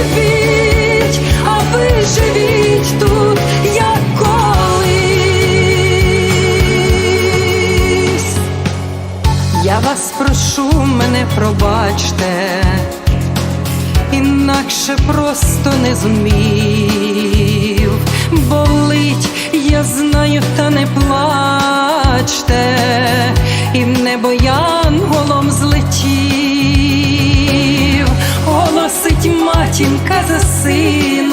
Живіть, а ви тут, як. Я вас прошу, мене пробачте, інакше просто не зумів, болить, я знаю, та не плачте, і в небо голосить матінка